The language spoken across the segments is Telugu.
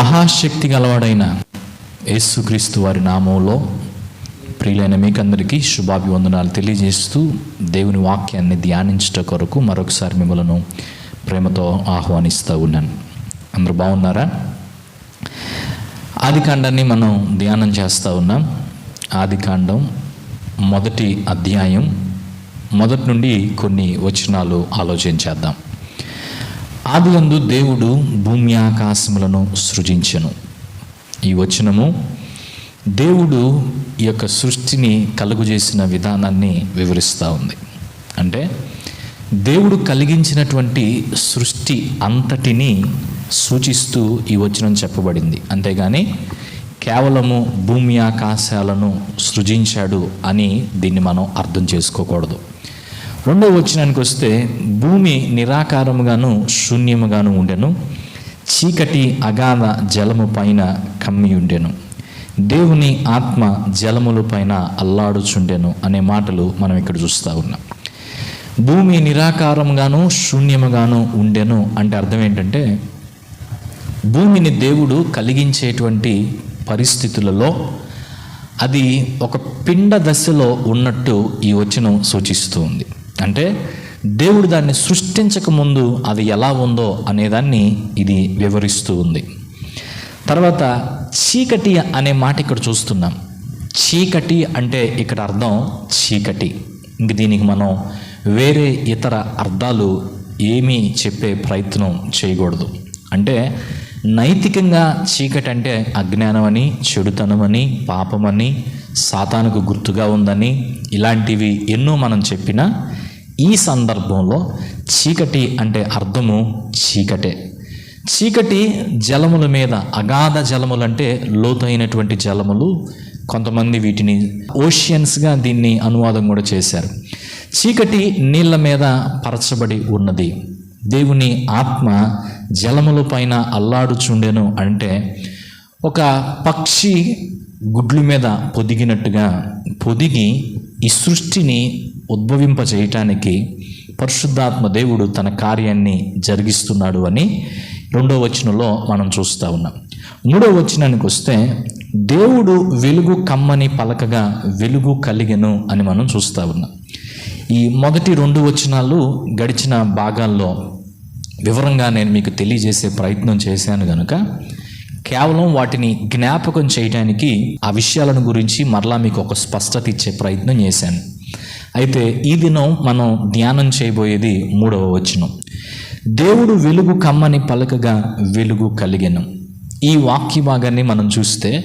మహాశక్తి గలవాడైన యేసుక్రీస్తు వారి నామంలో ప్రియులైన మీకందరికీ శుభాభివందనాలు తెలియజేస్తూ దేవుని వాక్యాన్ని ధ్యానించట కొరకు మరొకసారి మిమ్మలను ప్రేమతో ఆహ్వానిస్తూ ఉన్నాను. అందరూ బాగున్నారా? ఆది కాండాన్ని మనం ధ్యానం చేస్తూ ఉన్నాం. ఆది కాండం మొదటి అధ్యాయం. మొదటి నుండి కొన్ని వచనాలు ఆలోచించేద్దాం ఆదియందు దేవుడు భూమి ఆకాశములను సృజించెను. ఈ వచనము దేవుడు ఈ యొక్క సృష్టిని కలుగు చేసిన విధానాన్ని వివరిస్తూ ఉంది. అంటే దేవుడు కలిగించినటువంటి సృష్టి అంతటిని సూచిస్తూ ఈ వచనం చెప్పబడింది. అంతేగాని కేవలము భూమి ఆకాశాలను సృజించాడు అని దీన్ని మనం అర్థం చేసుకోకూడదు. రెండవ వచనానికి వస్తే భూమి నిరాకారముగాను శూన్యముగాను ఉండెను. చీకటి అగాధ జలము పైన కమ్మి ఉండెను. దేవుని ఆత్మ జలముల పైన అల్లాడుచుండెను అనే మాటలు మనం ఇక్కడ చూస్తూ ఉన్నాం. భూమి నిరాకారముగాను శూన్యముగాను ఉండెను అంటే అర్థం ఏంటంటే భూమిని దేవుడు కలిగించేటువంటి పరిస్థితులలో అది ఒక పిండ దశలో ఉన్నట్టు ఈ వచనం సూచిస్తూ ఉంది. అంటే దేవుడు దాన్ని సృష్టించక ముందు అది ఎలా ఉందో అనేదాన్ని ఇది వివరిస్తూ ఉంది. తర్వాత చీకటి అనే మాట ఇక్కడ చూస్తున్నాం. చీకటి అంటే ఇక్కడ అర్థం చీకటి. ఇంక దీనికి మనం వేరే ఇతర అర్థాలు ఏమీ చెప్పే ప్రయత్నం చేయకూడదు. అంటే నైతికంగా చీకటి అంటే అజ్ఞానం అని చెడుతనమని పాపమని సాతానుకు గుర్తుగా ఉందని ఇలాంటివి ఎన్నో మనం చెప్పినా ఈ సందర్భంలో చీకటి అంటే అర్థము చీకటే. చీకటి జలముల మీద అగాధ జలములు అంటే లోతైనటువంటి జలములు. కొంతమంది వీటిని ఓషియన్స్గా దీన్ని అనువాదం కూడా చేశారు. చీకటి నీళ్ళ మీద పరచబడి ఉన్నది. దేవుని ఆత్మ జలముల పైన అల్లాడుచుండెను అంటే ఒక పక్షి గుడ్లు మీద పొదిగినట్టుగా పొదిగి ఈ సృష్టిని ఉద్భవింప చేయటానికి పరిశుద్ధాత్మ దేవుడు తన కార్యాన్ని జరిగిస్తున్నాడు అని రెండో వచనంలో మనం చూస్తూ ఉన్నాం. మూడో వచనానికి వస్తే దేవుడు వెలుగు కమ్మని పలకగా వెలుగు కలిగెను అని మనం చూస్తూ ఉన్నాం. ఈ మొదటి రెండు వచనాలు గడిచిన భాగాల్లో వివరంగా నేను మీకు తెలియజేసే ప్రయత్నం చేశాను కనుక కేవలం వాటిని జ్ఞాపకం చేయడానికి ఆ విషయాలను గురించి మరలా మీకు ఒక స్పష్టత ఇచ్చే ప్రయత్నం చేశాను. అయితే ఈ దినం మనం ధ్యానం చేయబోయేది మూడవ వచనం. దేవుడు వెలుగు కమ్మని పలకగా వెలుగు కలిగెను. ఈ వాక్య భాగాన్ని మనం చూస్తే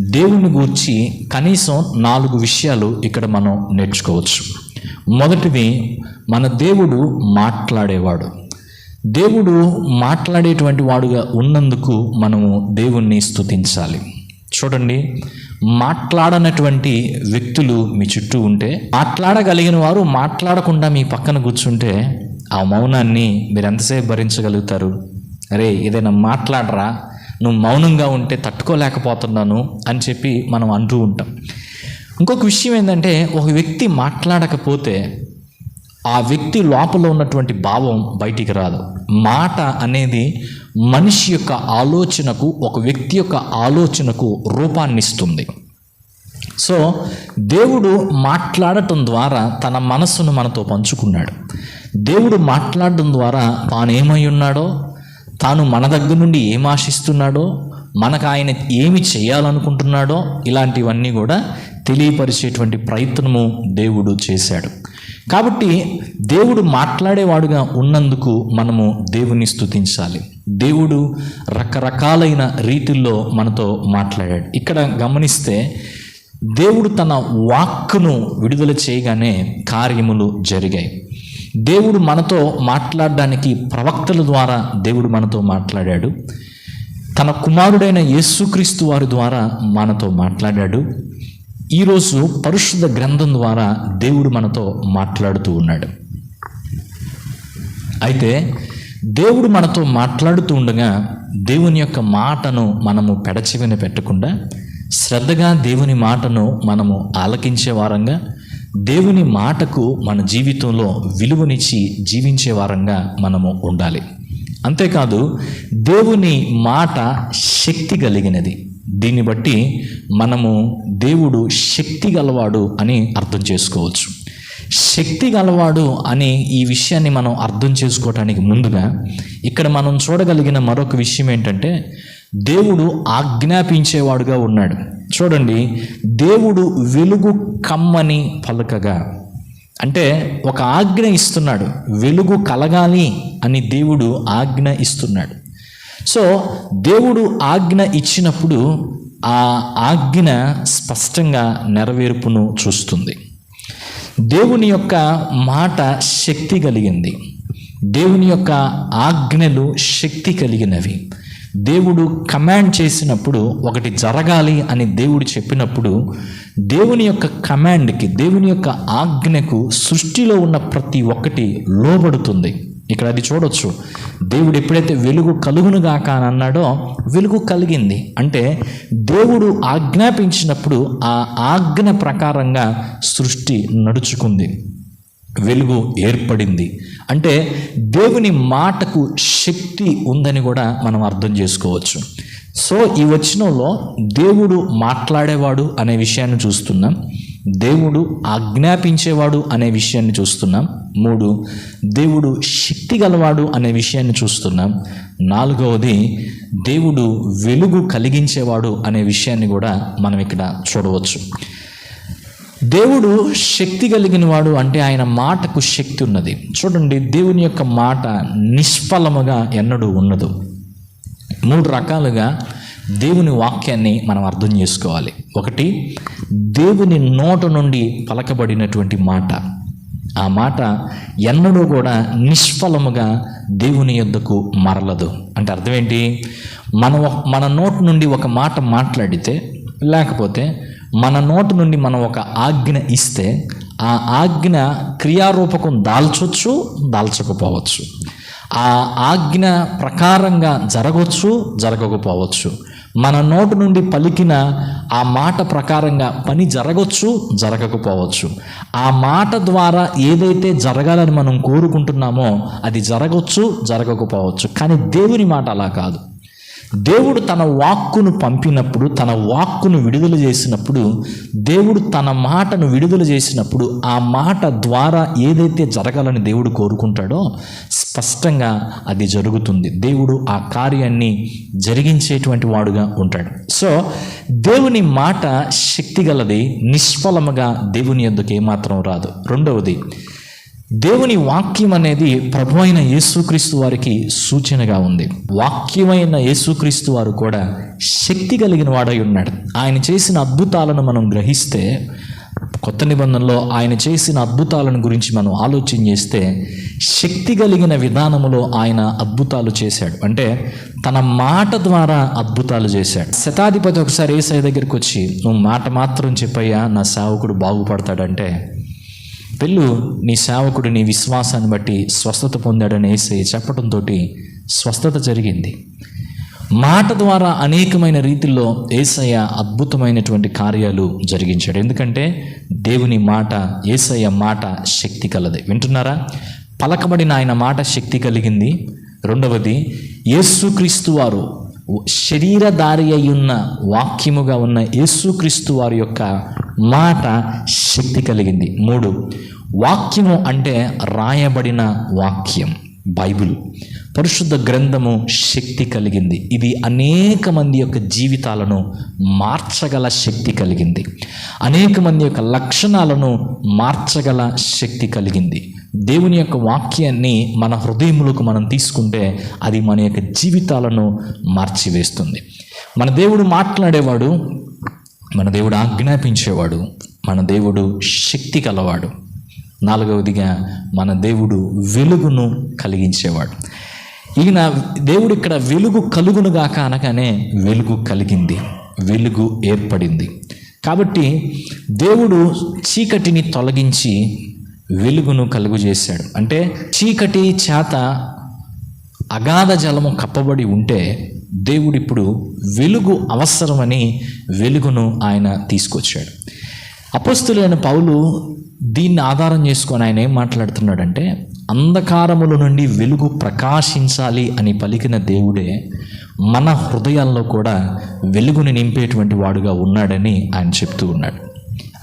దేవుని గూర్చి కనీసం నాలుగు విషయాలు ఇక్కడ మనం నేర్చుకోవచ్చు. మొదటిది మన దేవుడు మాట్లాడేవాడు. దేవుడు మాట్లాడేటువంటి వాడుగా ఉన్నందుకు మనము దేవుణ్ణి స్తుతించాలి. చూడండి మాట్లాడనటువంటి వ్యక్తులు మీ చుట్టూ ఉంటే మాట్లాడగలిగిన వారు మాట్లాడకుండా మీ పక్కన కూర్చుంటే ఆ మౌనాన్ని మీరు ఎంతసేపు భరించగలుగుతారు? అరే ఏదైనా మాట్లాడరా? నువ్వు మౌనంగా ఉంటే తట్టుకోలేకపోతున్నాను అని చెప్పి మనం అంటూ ఉంటాం. ఇంకొక విషయం ఏంటంటే ఒక వ్యక్తి మాట్లాడకపోతే ఆ వ్యక్తి లోపల ఉన్నటువంటి భావం బయటికి రాదు. మాట అనేది మనిషి యొక్క ఆలోచనకు ఒక వ్యక్తి యొక్క ఆలోచనకు రూపాన్నిస్తుంది సో దేవుడు మాట్లాడటం ద్వారా తన మనస్సును మనతో పంచుకున్నాడు. దేవుడు మాట్లాడటం ద్వారా తాను ఏమై ఉన్నాడో తాను మన దగ్గర నుండి ఏం ఆశిస్తున్నాడో మనకు ఆయన ఏమి చేయాలనుకుంటున్నాడో ఇలాంటివన్నీ కూడా తెలియపరిచేటువంటి ప్రయత్నము దేవుడు చేశాడు. కాబట్టి దేవుడు మాట్లాడేవాడుగా ఉన్నందుకు మనము దేవుని స్తుతించాలి. దేవుడు రకరకాలైన రీతిల్లో మనతో మాట్లాడాడు. ఇక్కడ గమనిస్తే దేవుడు తన వాక్కును విడుదల చేయగానే కార్యములు జరిగాయి. దేవుడు మనతో మాట్లాడడానికి ప్రవక్తల ద్వారా దేవుడు మనతో మాట్లాడాడు. తన కుమారుడైన యేసుక్రీస్తు వారి ద్వారా మనతో మాట్లాడాడు. ఈరోజు పరిశుద్ధ గ్రంథం ద్వారా దేవుడు మనతో మాట్లాడుతూ ఉన్నాడు. అయితే దేవుడు మనతో మాట్లాడుతూ ఉండగా దేవుని యొక్క మాటను మనము పెడచెవిన పెట్టకుండా శ్రద్ధగా దేవుని మాటను మనము ఆలకించే వారంగా దేవుని మాటకు మన జీవితంలో విలువనిచ్చి జీవించే వారంగా మనము ఉండాలి. అంతేకాదు దేవుని మాట శక్తి కలిగినది. దీన్ని బట్టి మనము దేవుడు శక్తి గలవాడు అని అర్థం చేసుకోవచ్చు. శక్తి గలవాడు అనే ఈ విషయాన్ని మనం అర్థం చేసుకోవటానికి ముందుగా ఇక్కడ మనం చూడగలిగిన మరొక విషయం ఏంటంటే దేవుడు ఆజ్ఞాపించేవాడుగా ఉన్నాడు. చూడండి దేవుడు వెలుగు కమ్మని పలకగా. అంటే ఒక ఆజ్ఞ ఇస్తున్నాడు వెలుగు కలగాలి అని దేవుడు ఆజ్ఞ ఇస్తున్నాడు. సో దేవుడు ఆజ్ఞ ఇచ్చినప్పుడు ఆ ఆజ్ఞ స్పష్టంగా నెరవేర్పును చూస్తుంది. దేవుని యొక్క మాట శక్తి కలిగింది. దేవుని యొక్క ఆజ్ఞలు శక్తి కలిగినవి. దేవుడు కమాండ్ చేసినప్పుడు ఒకటి జరగాలి అని దేవుడు చెప్పినప్పుడు దేవుని యొక్క కమాండ్కి దేవుని యొక్క ఆజ్ఞకు సృష్టిలో ఉన్న ప్రతి ఒక్కటి లోబడుతుంది. ఇక్కడ అది చూడొచ్చు. దేవుడు ఎప్పుడైతే వెలుగు కలుగునుగాక అని అన్నాడో వెలుగు కలిగింది. అంటే దేవుడు ఆజ్ఞాపించినప్పుడు ఆ ఆజ్ఞ ప్రకారంగా సృష్టి నడుచుకుంది. వెలుగు ఏర్పడింది. అంటే దేవుని మాటకు శక్తి ఉందని కూడా మనం అర్థం చేసుకోవచ్చు. సో ఈ వచనంలో దేవుడు మాట్లాడేవాడు అనే విషయాన్ని చూస్తున్నాం. దేవుడు ఆజ్ఞాపించేవాడు అనే విషయాన్ని చూస్తున్నాం. మూడు దేవుడు శక్తి గలవాడు అనే విషయాన్ని చూస్తున్నాం. నాలుగవది దేవుడు వెలుగు కలిగించేవాడు అనే విషయాన్ని కూడా మనం ఇక్కడ చూడవచ్చు. దేవుడు శక్తి కలిగిన వాడు అంటే ఆయన మాటకు శక్తి ఉన్నది. చూడండి దేవుని యొక్క మాట నిష్ఫలముగా ఎన్నడూ ఉండదు. మూడు రకాలుగా దేవుని వాక్యాన్ని మనం అర్థం చేసుకోవాలి. ఒకటి దేవుని నోట నుండి పలకబడినటువంటి మాట. ఆ మాట ఎన్నడూ కూడా నిష్ఫలముగా దేవుని యొద్దకు మరలదు. అంటే అర్థం ఏంటి? మన మన నోటి నుండి ఒక మాట మాట్లాడితే లేకపోతే మన నోటి నుండి మనం ఒక ఆజ్ఞ ఇస్తే ఆ ఆజ్ఞ క్రియారూపకం దాల్చొచ్చు దాల్చకపోవచ్చు. ఆ ఆజ్ఞ ప్రకారంగా జరగవచ్చు జరగకపోవచ్చు. మన నోటి నుండి పలికిన ఆ మాట ప్రకారంగా పని జరగవచ్చు జరగకపోవచ్చు. ఆ మాట ద్వారా ఏదైతే జరగాలని మనం కోరుకుంటున్నామో అది జరగవచ్చు జరగకపోవచ్చు. కానీ దేవుని మాట అలా కాదు. దేవుడు తన వాక్కును పంపినప్పుడు తన వాక్కును విడుదల చేసినప్పుడు దేవుడు తన మాటను విడుదల చేసినప్పుడు ఆ మాట ద్వారా ఏదైతే జరగాలని దేవుడు కోరుకుంటాడో స్పష్టంగా అది జరుగుతుంది. దేవుడు ఆ కార్యాన్ని జరిగించేటువంటి వాడుగా ఉంటాడు. సో దేవుని మాట శక్తిగలది నిష్ఫలముగా దేవుని ఎందుకు ఏమాత్రం రాదు. రెండవది దేవుని వాక్యం అనేది ప్రభు అయిన యేసుక్రీస్తు వారికి సూచనగా ఉంది. వాక్యమైన యేసుక్రీస్తు వారు కూడా శక్తి కలిగిన వాడై ఉన్నాడు. ఆయన చేసిన అద్భుతాలను మనం గ్రహిస్తే కొత్త నిబంధనలో ఆయన చేసిన అద్భుతాలను గురించి మనం ఆలోచన చేస్తే శక్తి కలిగిన విధానములో ఆయన అద్భుతాలు చేశాడు. అంటే తన మాట ద్వారా అద్భుతాలు చేశాడు. శతాధిపతి ఒకసారి ఏసై దగ్గరికి వచ్చి నువ్వు మాట మాత్రం చెప్పయ్యా నా సేవకుడు బాగుపడతాడంటే వెళ్ళు నీ సేవకుడు నీ విశ్వాసాన్ని బట్టి స్వస్థత పొందాడని వేసి చెప్పడంతో స్వస్థత జరిగింది. మాట ద్వారా అనేకమైన రీతిలో ఏసయ్య అద్భుతమైనటువంటి కార్యాలు జరిగించాడు. ఎందుకంటే దేవుని మాట ఏసయ్య మాట శక్తి కలది. వింటున్నారా? పలకబడిన ఆయన మాట శక్తి కలిగింది. రెండవది యేసుక్రీస్తు వారు శరీరధారి అయి ఉన్న వాక్యముగా ఉన్న యేసుక్రీస్తు వారి యొక్క మాట శక్తి కలిగింది. మూడు వాక్యము అంటే రాయబడిన వాక్యం. బైబిల్. పరిశుద్ధ గ్రంథము శక్తి కలిగింది. ఇది అనేక మంది యొక్క జీవితాలను మార్చగల శక్తి కలిగింది. అనేక మంది యొక్క లక్షణాలను మార్చగల శక్తి కలిగింది. దేవుని యొక్క వాక్యాన్ని మన హృదయములకు మనం తీసుకుంటే అది మన యొక్క జీవితాలను మార్చివేస్తుంది. మన దేవుడు మాట్లాడేవాడు మన దేవుడు ఆజ్ఞాపించేవాడు మన దేవుడు శక్తి కలవాడు నాలుగవదిగా మన దేవుడు వెలుగును కలిగించేవాడు. ఈయన దేవుడు ఇక్కడ వెలుగు కలుగునుగాక అనగానే వెలుగు కలిగింది వెలుగు ఏర్పడింది. కాబట్టి దేవుడు చీకటిని తొలగించి వెలుగును కలుగు చేశాడు. అంటే చీకటి చేత అగాధ జలము కప్పబడి ఉంటే దేవుడు ఇప్పుడు వెలుగు అవసరమని వెలుగును ఆయన తీసుకొచ్చాడు. అపస్తులైన పౌలు దీన్ని ఆధారం చేసుకొని ఆయన ఏం మాట్లాడుతున్నాడంటే అంధకారముల నుండి వెలుగు ప్రకాశించాలి అని పలికిన దేవుడే మన హృదయాల్లో కూడా వెలుగుని నింపేటువంటి వాడుగా ఉన్నాడని ఆయన చెప్తూ ఉన్నాడు.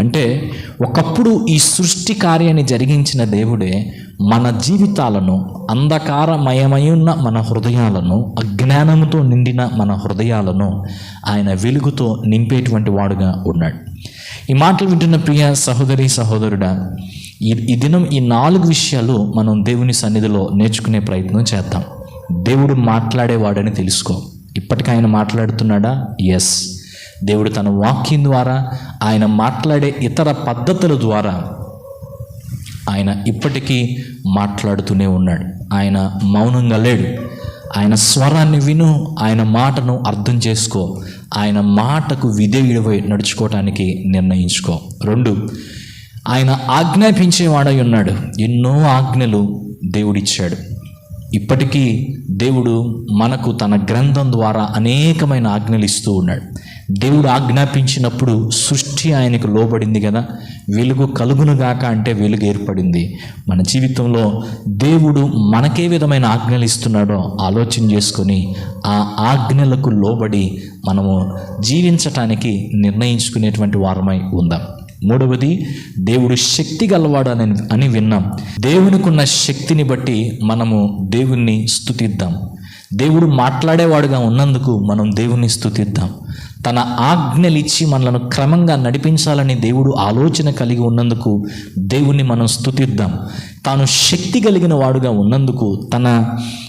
అంటే ఒకప్పుడు ఈ సృష్టి కార్యాన్ని జరిగించిన దేవుడే మన జీవితాలను అంధకారమయమయున్న మన హృదయాలను అజ్ఞానముతో నిండిన మన హృదయాలను ఆయన వెలుగుతో నింపేటువంటి వాడుగా ఉన్నాడు. ఈ మాటలు వింటున్న ప్రియ సహోదరి సహోదరుడా ఈ ఈ దినం ఈ నాలుగు విషయాలు మనం దేవుని సన్నిధిలో నేర్చుకునే ప్రయత్నం చేద్దాం. దేవుడు మాట్లాడేవాడని తెలుసుకో. ఇప్పటికీ ఆయన మాట్లాడుతున్నాడా? ఎస్ దేవుడు తన వాక్యం ద్వారా ఆయన మాట్లాడే ఇతర పద్ధతుల ద్వారా ఆయన ఇప్పటికీ మాట్లాడుతూనే ఉన్నాడు. ఆయన మౌనంగా లేడు. ఆయన స్వరాన్ని విను ఆయన మాటను అర్థం చేసుకో. ఆయన మాటకు విధేయుడిపై నడుచుకోవటానికి నిర్ణయించుకో. రెండు ఆయన ఆజ్ఞాపించేవాడై ఉన్నాడు. ఎన్నో ఆజ్ఞలు దేవుడిచ్చాడు. ఇప్పటికీ దేవుడు మనకు తన గ్రంథం ద్వారా అనేకమైన ఆజ్ఞలు ఇస్తూ ఉన్నాడు. దేవుడు ఆజ్ఞాపించినప్పుడు సృష్టి ఆయనకు లోబడింది కదా. వెలుగు కలుగునుగాక అంటే వెలుగు ఏర్పడింది. మన జీవితంలో దేవుడు మనకే విధమైన ఆజ్ఞలు ఇస్తున్నాడో ఆలోచన చేసుకొని ఆ ఆజ్ఞలకు లోబడి మనము జీవించటానికి నిర్ణయించుకునేటువంటి వారమై ఉందాం. మూడవది దేవుడు శక్తి గలవాడు అని అని విన్నాం. దేవునికున్న శక్తిని బట్టి మనము దేవుణ్ణి స్థుతిద్దాం దేవుడు మాట్లాడేవాడుగా ఉన్నందుకు మనం దేవుణ్ణి స్థుతిద్దాం తన ఆజ్ఞలు ఇచ్చి మనలను క్రమంగా నడిపించాలని దేవుడు ఆలోచన కలిగి ఉన్నందుకు దేవుణ్ణి మనం స్థుతిద్దాం తాను శక్తి కలిగిన వాడుగా ఉన్నందుకు తన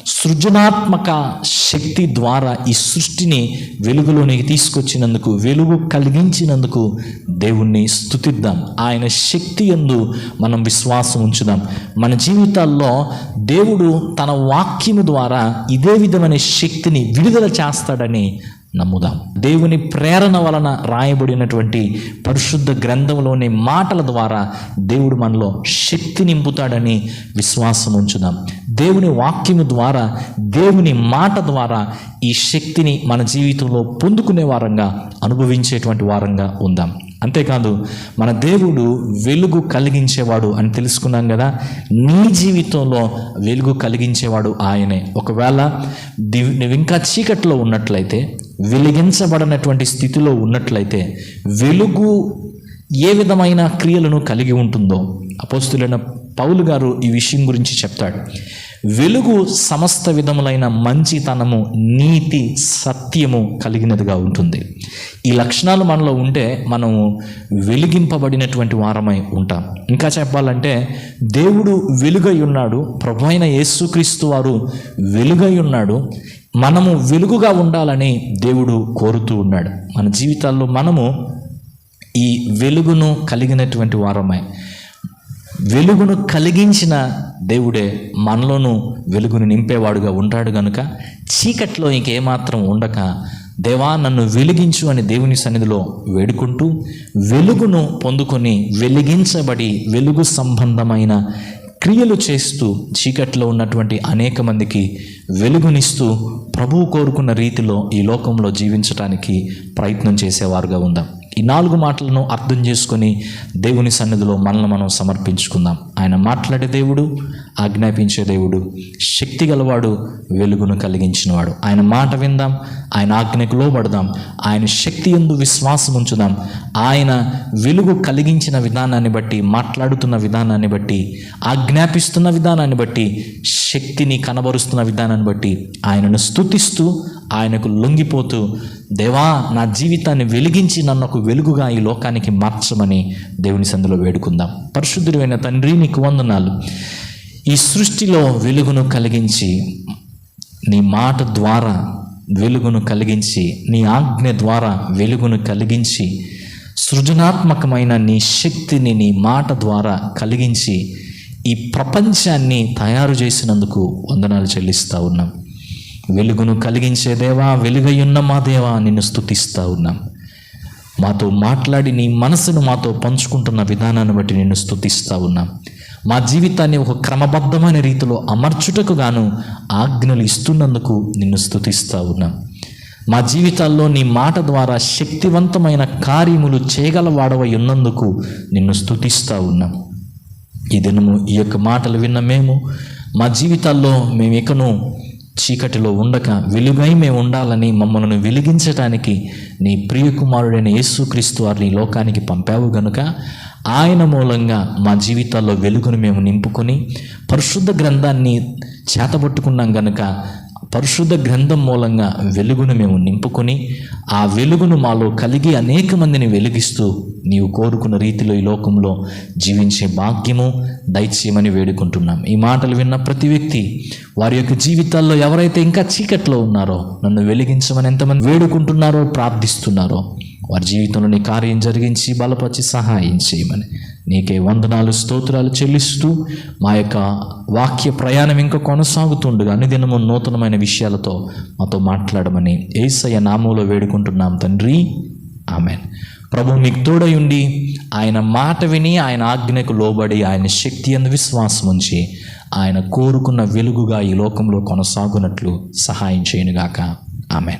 సృజనాత్మక శక్తి ద్వారా ఈ సృష్టిని వెలుగులోనికి తీసుకొచ్చినందుకు వెలుగు కలిగించినందుకు దేవుణ్ణి స్థుతిద్దాం ఆయన శక్తి ఎందు మనం విశ్వాసం ఉంచుదాం. మన జీవితాల్లో దేవుడు తన వాక్యము ద్వారా ఇదే విధమైన శక్తిని విడుదల చేస్తాడని నమ్ముదాం దేవుని ప్రేరణ వలన రాయబడినటువంటి పరిశుద్ధ గ్రంథంలోని మాటల ద్వారా దేవుడు మనలో శక్తి నింపుతాడని విశ్వాసం ఉంచుదాం. దేవుని వాక్యము ద్వారా దేవుని మాట ద్వారా ఈ శక్తిని మన జీవితంలో పొందుకునే వారంగా అనుభవించేటువంటి వారంగా ఉందాం. అంతేకాదు మన దేవుడు వెలుగు కలిగించేవాడు అని తెలుసుకున్నాం కదా నీ జీవితంలో వెలుగు కలిగించేవాడు ఆయనే. ఒకవేళ దివ్ నువ్వు ఇంకా చీకట్లో ఉన్నట్లయితే వెలిగించబడినటువంటి స్థితిలో ఉన్నట్లయితే వెలుగు ఏ విధమైన క్రియలను కలిగి ఉంటుందో అపోస్తులైన పౌలు గారు ఈ విషయం గురించి చెప్తాడు. వెలుగు సమస్త విధములైన మంచితనము నీతి సత్యము కలిగినదిగా ఉంటుంది. ఈ లక్షణాలు మనలో ఉంటే మనము వెలిగింపబడినటువంటి వారమై ఉంటాం. ఇంకా చెప్పాలంటే దేవుడు వెలుగై ఉన్నాడు. ప్రభు అయిన యేసుక్రీస్తు వారు వెలుగై ఉన్నాడు. మనము వెలుగుగా ఉండాలని దేవుడు కోరుతూ ఉన్నాడు. మన జీవితాల్లో మనము ఈ వెలుగును కలిగినటువంటి వారమే. వెలుగును కలిగించిన దేవుడే మనలోనూ వెలుగును నింపేవాడుగా ఉంటాడు గనుక చీకట్లో ఇంకేమాత్రం ఉండక దేవా నన్ను వెలిగించు అని దేవుని సన్నిధిలో వేడుకుంటూ వెలుగును పొందుకొని వెలిగించబడి వెలుగు సంబంధమైన క్రియలు చేస్తూ చీకట్లో ఉన్నటువంటి అనేక మందికి వెలుగునిస్తూ ప్రభువు కోరుకున్న రీతిలో ఈ లోకంలో జీవించడానికి ప్రయత్నం చేసేవారుగా ఉందాం. ఈ నాలుగు మాటలను అర్థం చేసుకొని దేవుని సన్నిధిలో మనల్ని మనం సమర్పించుకుందాం. ఆయన మాట్లాడే దేవుడు ఆజ్ఞాపించే దేవుడు శక్తి గలవాడు వెలుగును కలిగించినవాడు. ఆయన మాట విందాం ఆయన ఆజ్ఞకు లోబడదాం ఆయన శక్తి ఎందు విశ్వాసం ఉంచుదాం. ఆయన వెలుగు కలిగించిన విధానాన్ని బట్టి మాట్లాడుతున్న విధానాన్ని బట్టి ఆజ్ఞాపిస్తున్న విధానాన్ని బట్టి శక్తిని కనబరుస్తున్న విధానాన్ని బట్టి ఆయనను స్తుతిస్తూ ఆయనకు లొంగిపోతూ దేవా నా జీవితాన్ని వెలిగించి నన్ను ఒక వెలుగుగా ఈ లోకానికి మార్చమని దేవుని సందులో వేడుకుందాం. పరిశుద్ధుడైన తండ్రి నీకు వందనాలు. ఈ సృష్టిలో వెలుగును కలిగించి నీ మాట ద్వారా వెలుగును కలిగించి నీ ఆజ్ఞ ద్వారా వెలుగును కలిగించి సృజనాత్మకమైన నీ శక్తిని నీ మాట ద్వారా కలిగించి ఈ ప్రపంచాన్ని తయారు చేసినందుకు వందనాలు చెల్లిస్తూ ఉన్నాం. వెలుగును కలిగించే దేవా వెలుగయున్న మా దేవా నిన్ను స్థుతిస్తూ ఉన్నాం. మాతో మాట్లాడి నీ మనసును మాతో పంచుకుంటున్న విధానాన్ని బట్టి నిన్ను స్థుతిస్తూ ఉన్నాం. మా జీవితాన్ని ఒక క్రమబద్ధమైన రీతిలో అమర్చుటకు గాను ఆజ్ఞలు ఇస్తున్నందుకు నిన్ను స్థుతిస్తూ ఉన్నాం. మా జీవితాల్లో నీ మాట ద్వారా శక్తివంతమైన కార్యములు చేయగలవాడవై ఉన్నందుకు నిన్ను స్థుతిస్తూ ఉన్నాం. ఈ దినము ఈ యొక్క మాటలు విన్న మేము మా జీవితాల్లో మేము ఇకను చీకటిలో ఉండక వెలుగై మేము ఉండాలని మమ్మల్ని వెలిగించటానికి నీ ప్రియకుమారుడైన యేసుక్రీస్తు వారిని లోకానికి పంపావు గనుక ఆయన మూలంగా మా జీవితాల్లో వెలుగును మేము నింపుకొని పరిశుద్ధ గ్రంథాన్ని చేతబట్టుకున్నాం గనుక పరిశుద్ధ గ్రంథం మూలంగా వెలుగును మేము నింపుకొని ఆ వెలుగును మాలో కలిగి అనేక మందిని వెలిగిస్తూ నీవు కోరుకున్న రీతిలో ఈ లోకంలో జీవించే భాగ్యము దయచేయమని వేడుకుంటున్నాం. ఈ మాటలు విన్న ప్రతి వ్యక్తి వారి యొక్క జీవితాల్లో ఎవరైతే ఇంకా చీకట్లో ఉన్నారో నన్ను వెలిగించమని ఎంతమంది వేడుకుంటున్నారో ప్రార్థిస్తున్నారో వారి జీవితంలో నీ కార్యం జరిగించి బలపరిచి సహాయం చేయమని నీకే వందనాలు స్తోత్రాలు చెల్లిస్తూ మా యొక్క వాక్య ప్రయాణం ఇంకా కొనసాగుతుండగా అనుదినము నూతనమైన విషయాలతో మాతో మాట్లాడమని ఏసయ్య నామంలో వేడుకుంటున్నాం తండ్రి. ఆమెన్. ప్రభు మీకు తోడై ఉండి ఆయన మాట విని ఆయన ఆజ్ఞకు లోబడి ఆయన శక్తి అందు విశ్వాసం ఉంచి ఆయన కోరుకున్న వెలుగుగా ఈ లోకంలో కొనసాగునట్లు సహాయం చేయనుగాక. ఆమెన్.